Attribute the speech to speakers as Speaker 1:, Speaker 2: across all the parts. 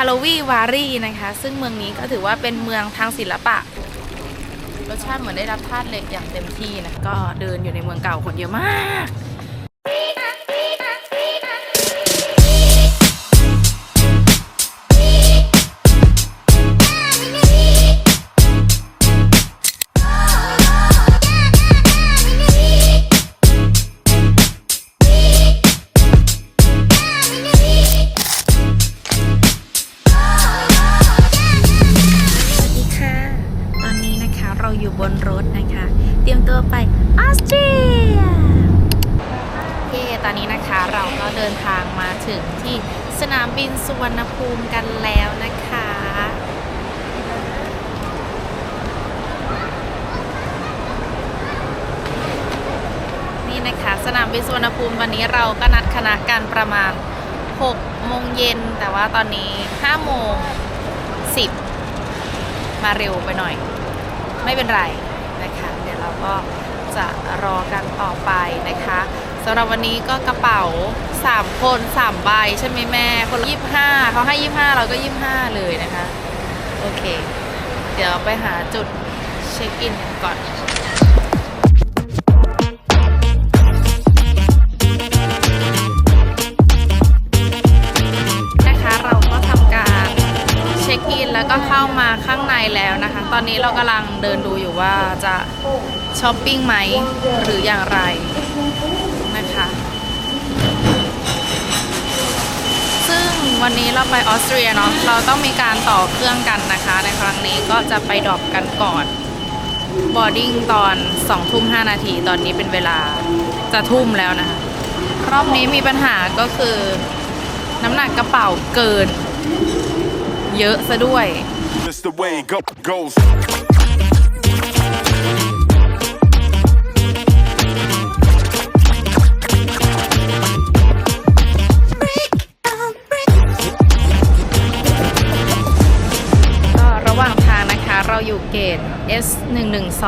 Speaker 1: าโลวีวารีนะคะ ซึ่งเมืองนี้ก็ถือว่าเป็นเมืองทางศิลปะ รสชาติเหมือนได้รับธาตุเหล็กอย่างเต็มที่นะ ก็เดินอยู่ในเมืองเก่าคนเยอะมาก เดินทางมาถึงที่สนามบินสุวรรณภูมิกันแล้วนะคะนี่นะคะสนามบินสุวรรณภูมิวันนี้เราก็นัดคณะกันประมาณ 6 โมงเย็น แต่ว่าตอนนี้ 5 โมง 10 มาเร็วไปหน่อย ไม่เป็นไรนะคะ เดี๋ยวเราก็จะรอกันต่อไปนะคะสำหรับวันนี้ก็กระเป๋า 3 คน3ใบใช่ไหมแม่ คนละ25เขาให้25เราก็25เลยนะคะ โอเค เดี๋ยวไปหาจุดเช็คอินกันก่อนนะคะเราก็ทำการเช็คอินแล้วก็เข้ามาข้างในแล้วนะคะ ตอนนี้เรากำลังเดินดูอยู่ว่าจะช้อปปิ้งไหมหรืออย่างไรนะคะ ซึ่ง วันนี้เราไปออสเตรียเนาะเราต้องมีการต่อเครื่องกันนะคะ ในครั้งนี้ก็จะไปดรอปกันก่อนบอร์ดิ้งตอน2ทุ่ม5นาทีตอนนี้เป็นเวลาจะทุ่มแล้วนะคะ รอบนี้มีปัญหาก็คือน้ำหนักกระเป๋าเกิน เยอะซะด้วย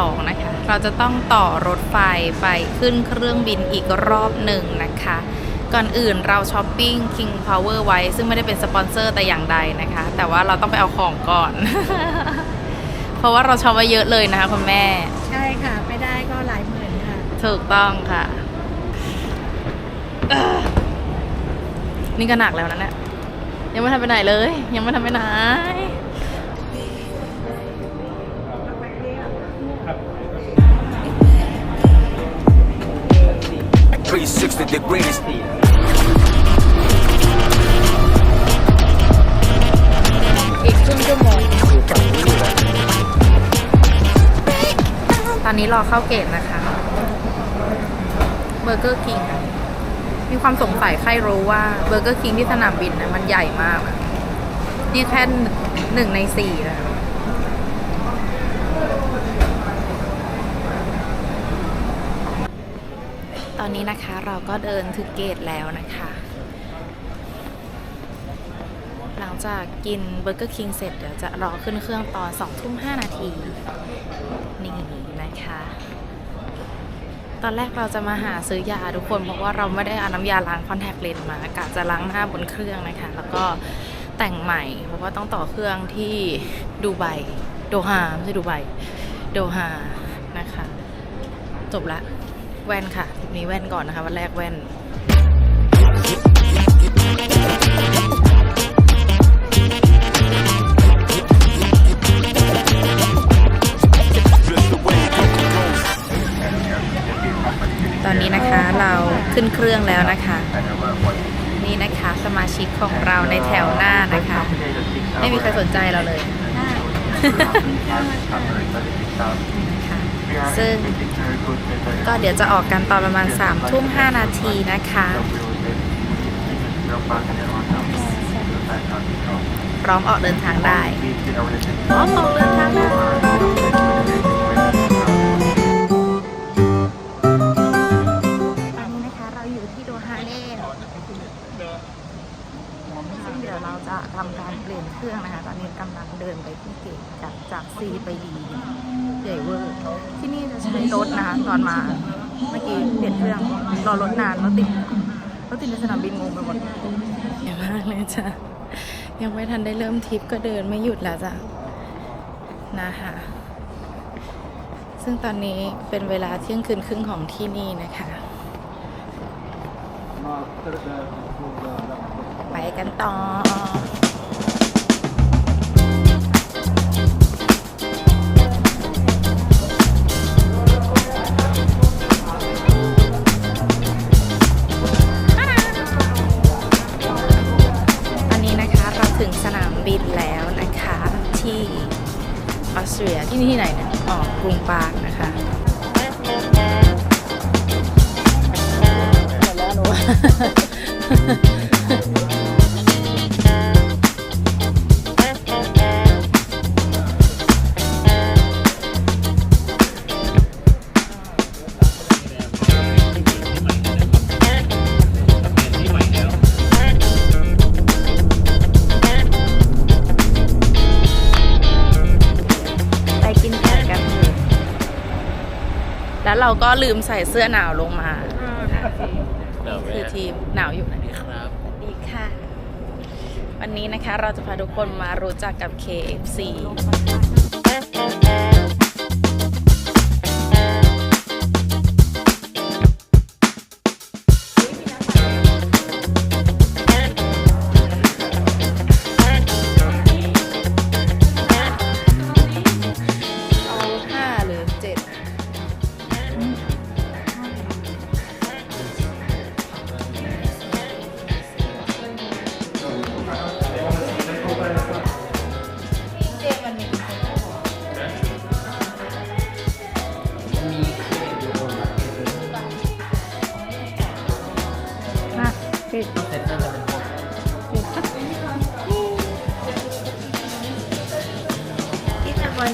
Speaker 1: 2 นะคะ เราจะต้องต่อรถไฟไปขึ้นเครื่องบินอีกรอบหนึ่งนะคะ ก่อนอื่นเราช้อปปิ้ง King Power ไว้ ซึ่งไม่ได้เป็นสปอนเซอร์แต่อย่างใดนะคะ แต่ว่าเราต้องไปเอาของก่อน เพราะว่าเราช็อปไว้เยอะเลยนะคะคุณแม่
Speaker 2: ใช่ค่ะ ไม่ได้ก็หลายหมื่นค่ะ
Speaker 1: ถูกต้องค่ะเอ้อนี่ก็หนักแล้วนะเนี่ยยังไม่ทันไปไหนเลย ยังไม่ทันไปไหน
Speaker 3: 360 degrees.
Speaker 1: ตอนนี้รอเข้าเกตนะคะเบอร์เกอร์คิงมีความสงสัยใครรู้ว่าเบอร์เกอร์คิงที่สนามบินนะมันใหญ่มากอะนี่แค่หนึ่งในสี่นะ อนนี้นะคะเราก็เดินถึงเกตแล้วนะคะ หลังจากกินเบอร์เกอร์คิงเสร็จเดี๋ยวจะรอขึ้นเครื่องตอน2ทุ่ม5นาทีนี่นะคะ ตอนแรกเราจะมาหาซื้อยาทุกคนเพราะว่าเราไม่ได้เอาน้ำยาล้างคอนแทคเลนส์มากะจะล้างหน้าบนเครื่องนะคะ แล้วก็แต่งใหม่ เพราะว่าต้องต่อเครื่องที่ดูไบโดฮาไม่ใช่ดูไบโดฮานะคะ จบละ แว่นค่ะทริปนี้แว่นก่อนนะคะ วันแรกแว่น
Speaker 3: Just the way it go, goes.
Speaker 1: ตอนนี้นะคะเราขึ้นเครื่องแล้วนะคะ นี่นะคะสมาชิกของเราในแถวหน้านะคะ ไม่มีใครสนใจเราเลยนะคะ ซึ่งก็เดี๋ยวจะออกกันตอนประมาณ3ามทุ่ม5นาทีนะคะ พร้อมออกเดินทางได้ พร้อมออกเดินทางได้ เราจะทำการเปลี่ยนเครื่องนะคะ ตอนนี้กำลังเดินไปที่เกตจากจาก C ไป D ใหญ่เวอร์ที่นี่จะใช้รถนะคะตอนมาเมื่อกี้เปลี่ยนเครื่องรอรถนานรถติดรถติดในสนามบินงงไปหมดเยอะมากเลยจ้ะยังไม่ทันได้เริ่มทริปก็เดินไม่หยุดแล้วจ้ะนะคะซึ่งตอนนี้เป็นเวลาเที่ยงคืนครึ่งของที่นี่นะคะ กันต่อ ก็ลืมใส่เสื้อหนาวลงมานี่คือทีมหนาวอยู่ไหนครับสวัสดีค่ะ วันนี้นะคะเราจะพาทุกคนมารู้จักกับ KFC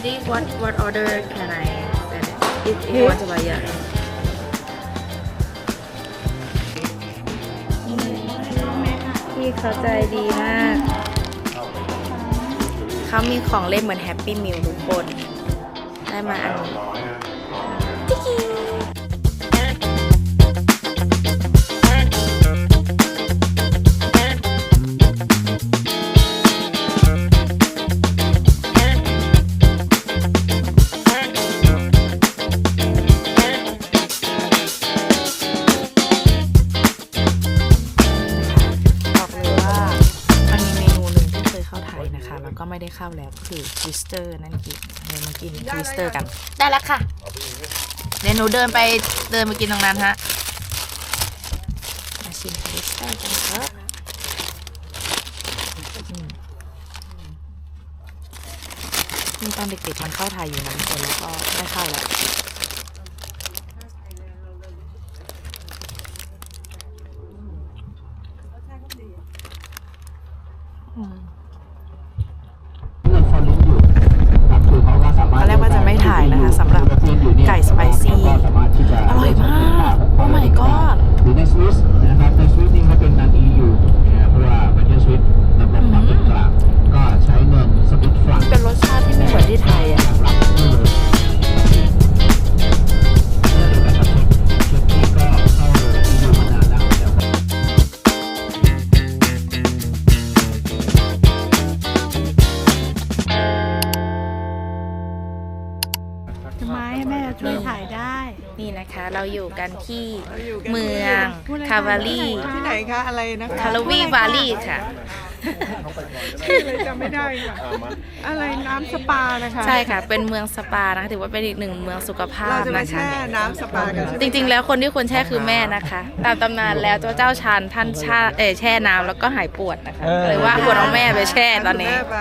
Speaker 1: If I want this, what what order can I send it? If if you want to buy yeah. พี่เขาใจดีมาก เขามีของเล่นเหมือนแฮปปี้มิลทุกคน ได้มาอันนี้ เตอร์กัน ได้แล้วค่ะ เดี๋ยวหนูเดินไปเดินไปกินตรงนั้นฮะ มาชิมทวิสเตอร์กันเถอะอืมนี่ตอนเด็กๆมันเข้าไทยอยู่นะทุกคนแล้วก็ไม่เข้าแล้ว ที่เมืองคาวารี
Speaker 4: ที่ไหนคะ อะไรนะคะ
Speaker 1: คาราวีวาลีค่ะ
Speaker 4: ชื่อเลยจำไม่ได้ค่ะ อะไรน้ำสปานะคะ
Speaker 1: ใช่ค่ะ เป็นเมืองสปานะคะถือว่าเป็นอีกหนึ่งเมืองสุขภา
Speaker 4: เรา
Speaker 1: พ
Speaker 4: จะมา
Speaker 1: นะคะ
Speaker 4: แช่น้ำสปากันใช่ไหม
Speaker 1: จริงๆ แล้วคนที่ควรแช่คือแม่นะคะ ตามตำนานแล้วเจ้าเจ้าชานท่านชาเออแช่น้ำแล้วก็หายปวดนะคะเลยว่าควรเอาแม่ไปแช่ตอนนี้
Speaker 4: แม่ไป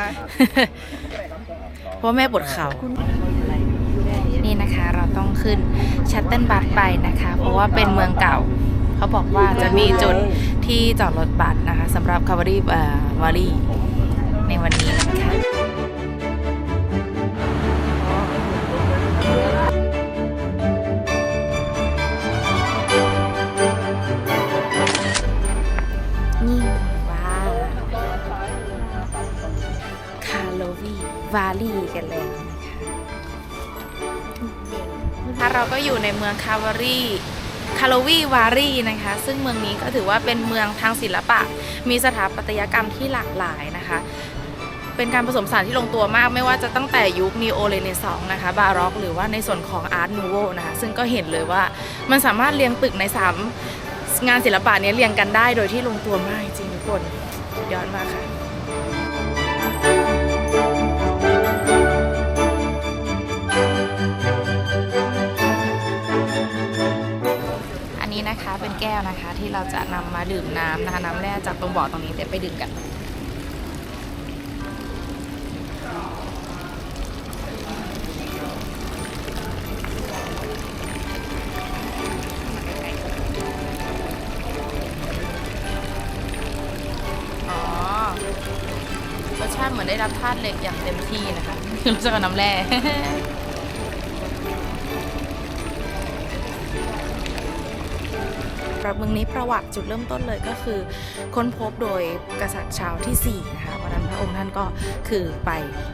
Speaker 1: เพราะว่าแม่ปวดเข่านี่นะคะเราต้องขึ้น ชัตเติลบัสไปนะคะ เพราะว่าเป็นเมืองเก่า เขาบอกว่าจะมีจุดที่จอดรถบัสนะคะสำหรับคาวารีเอ่อวารีในวันนี้นะคะ อยู่ในเมืองคาวารีคาโลวีวารีนะคะ ซึ่งเมืองนี้ก็ถือว่าเป็นเมืองทางศิลปะ มีสถาปัตยกรรมที่หลากหลายนะคะ เป็นการผสมผสานที่ลงตัวมาก ไม่ว่าจะตั้งแต่ยุคนีโอเรเนซองนะคะ บาร็อก หรือว่าในส่วนของอาร์ตนูโวนะคะ ซึ่งก็เห็นเลยว่ามันสามารถเรียงตึกในสามงานศิลปะนี้เรียงกันได้โดยที่ลงตัวมากจริงทุกคนยอดมากค่ะ เป็นแก้วนะคะ ที่เราจะนำมาดื่มน้ำนะคะน้ำแร่จากตรงบ่อตรงนี้เดี๋ยวไปดื่มกันอ๋อรสชาติเหมือนได้รับธาตุเหล็กอย่างเต็มที่นะคะรู้จักกับน้ำแร่ ประเมืองนี้ประวัติจุดเริ่มต้นเลยก็คือ ค้นพบโดยกษัตริย์ชาวที่ 4 นะคะวันนั้นพระองค์ท่านก็คือไป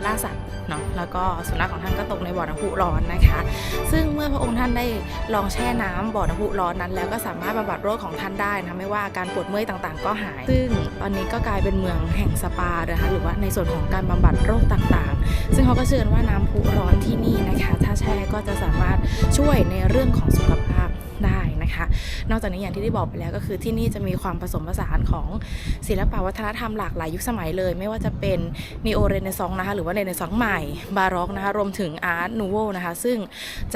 Speaker 1: ล่าสัตว์เนาะแล้วก็สุนัขของท่านก็ตกในบ่อน้ำพุร้อนนะคะ ซึ่งเมื่อพระองค์ท่านได้ลองแช่น้ำบ่อน้ำพุร้อนนั้น แล้วก็สามารถบำบัดโรคของท่านได้นะไม่ว่าการปวดเมื่อยต่างๆ ก็หาย ซึ่งตอนนี้ก็กลายเป็นเมืองแห่งสปานะคะหรือว่าในส่วนของการบำบัดโรคต่างๆ ซึ่งเขาก็เชื่อว่าน้ำพุร้อนที่นี่นะคะ ถ้าแช่ก็จะสามารถช่วยในเรื่องของสุขภาพ นะคะ นอกจากนี้อย่างที่ได้บอกไปแล้วก็คือที่นี่จะมีความผสมผสานของศิลปวัฒนธรรมหลากหลายยุคสมัยเลย ไม่ว่าจะเป็นนีโอเรเนซองนะคะหรือว่าเรเนซองใหม่ บาร็อกนะคะรวมถึงอาร์ตนูโวนะคะ ซึ่ง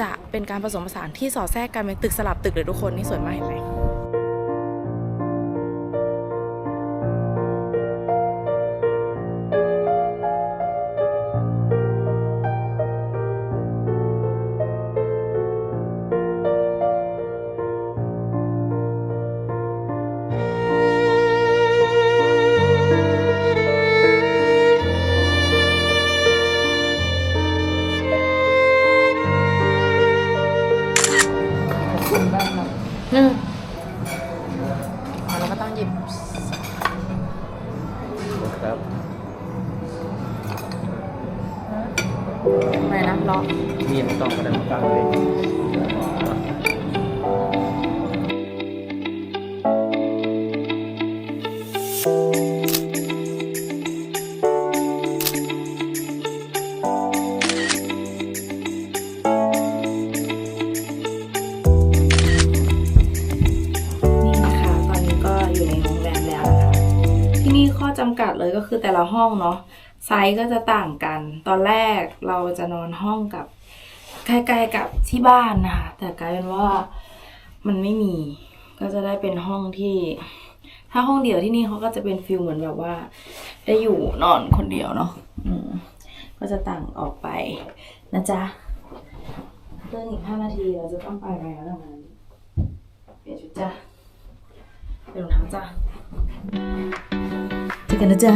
Speaker 1: จะเป็นการผสมผสานที่สอดแทรกกันเป็นตึกสลับตึกเลยทุกคนนี่สวยมากเห็นไหม ต้องหยิบ
Speaker 5: ครับ
Speaker 1: อะไรนะล็อก
Speaker 5: มีมันต้องกระดังกลางเลย
Speaker 1: ที่นี่ข้อจำกัดเลยก็คือแต่ละห้องเนาะไซส์ก็จะต่างกัน ตอนแรกเราจะนอนห้องกับใกล้ๆกับที่บ้านนะคะแต่กลายเป็นว่ามันไม่มี ก็จะได้เป็นห้องที่ ถ้าห้องเดียวที่นี่เขาก็จะเป็นฟิลเหมือนแบบว่า ได้อยู่นอนคนเดียวเนาะอืมก็จะต่างออกไปนะจ๊ะเรื่องอีกห้านาทีเราจะต้องไปแล้วดังนั้นเปลี่ยนชุดจ้ะเปลี่ยนรองเท้าจ้ะ กันนะจ๊ะ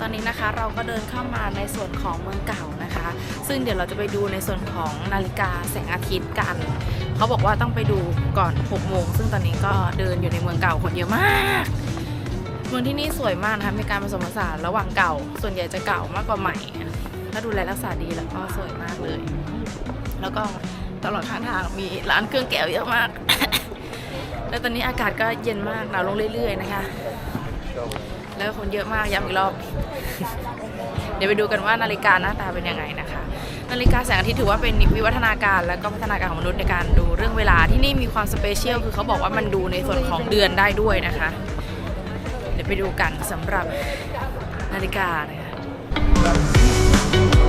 Speaker 1: ตอนนี้นะคะเราก็เดินเข้ามาในส่วนของเมืองเก่านะคะ ซึ่งเดี๋ยวเราจะไปดูในส่วนของนาฬิกาแสงอาทิตย์กัน เขาบอกว่าต้องไปดูก่อน6โมงซึ่งตอนนี้ก็เดินอยู่ในเมืองเก่าคนเยอะมาก เมืองที่นี่สวยมากนะคะมีการผสมผสานระหว่างเก่า ส่วนใหญ่จะเก่ามากกว่าใหม่ถ้าดูแลรักษาดีแล้วก็สวยมากเลย แล้วก็ตลอดข้างทางมีร้านเครื่องแก้วเยอะมาก แล้วตอนนี้อากาศก็เย็นมากหนาวลงเรื่อย ๆ นะคะ แล้วคนเยอะมากย้ำอีกรอบ เดี๋ยวไปดูกันว่านาฬิกาหน้าตาเป็นยังไงนะคะ นาฬิกาแสงอาทิตย์ถือว่าเป็นวิวัฒนาการและก็พัฒนาการของมนุษย์ในการดูเรื่องเวลาที่นี่มีความสเปเชียลคือเขาบอกว่ามันดูในส่วนของเดือนได้ด้วยนะคะ ยวไปดูกันสำหรับนาฬิกานะคะ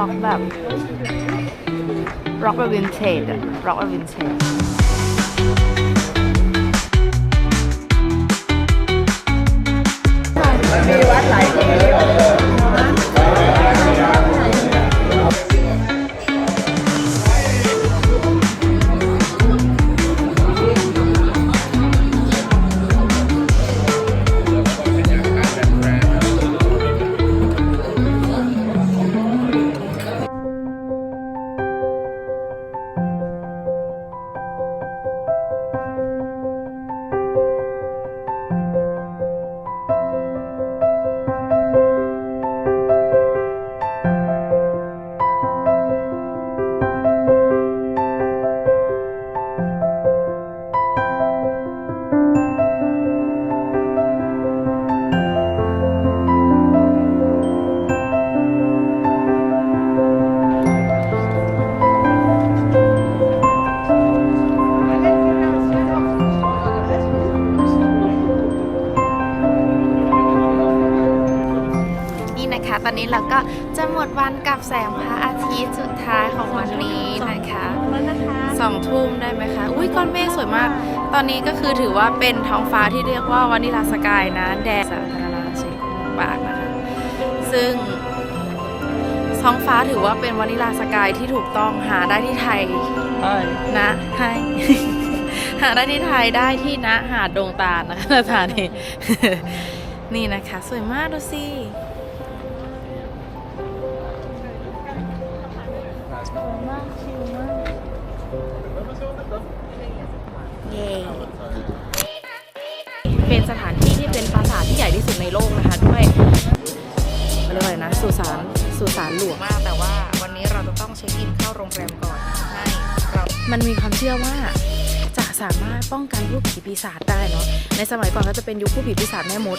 Speaker 5: ร็
Speaker 1: อกแบบร็อกแบบวินเทจอะร็อกแบบวินเทจมีวัดหลายที่ ตอนนี้เราก็จะหมดวันกับแสงพระอาทิตย์สุดท้ายของวันนี้นะคะ
Speaker 2: แล้วนะคะ
Speaker 1: สองทุ่มได้ไหมคะ อุ้ยก้อนเมฆสวยมาก ตอนนี้ก็คือถือว่าเป็นท้องฟ้าที่เรียกว่าวานิลาสกายนะ แดดสาธารณะเช็คปากนะคะ ซึ่งท้องฟ้าถือว่าเป็นวานิลาสกายที่ถูกต้องหาได้ที่ไทยนะไทยหาได้ที่ไทยได้ที่นะหาดดงตาลนะคะสถานีนี่นะคะ สวยมากดูสิ เย้เป็นสถานที่ที่เป็นปราสาทที่ใหญ่ที่สุดในโลกนะคะ ด้วยเขาเรียกว่าอะไรนะสุสานสุสานหลวงมากแต่ว่าวันนี้เราจะต้องเช็คอินเข้าโรงแรมก่อนให้เรามันมีความเชื่อว่าจะสามารถป้องกันผู้ผีปีศาจได้เนาะในสมัยก่อนก็จะเป็นยุคผู้ผีปีศาจแม่มด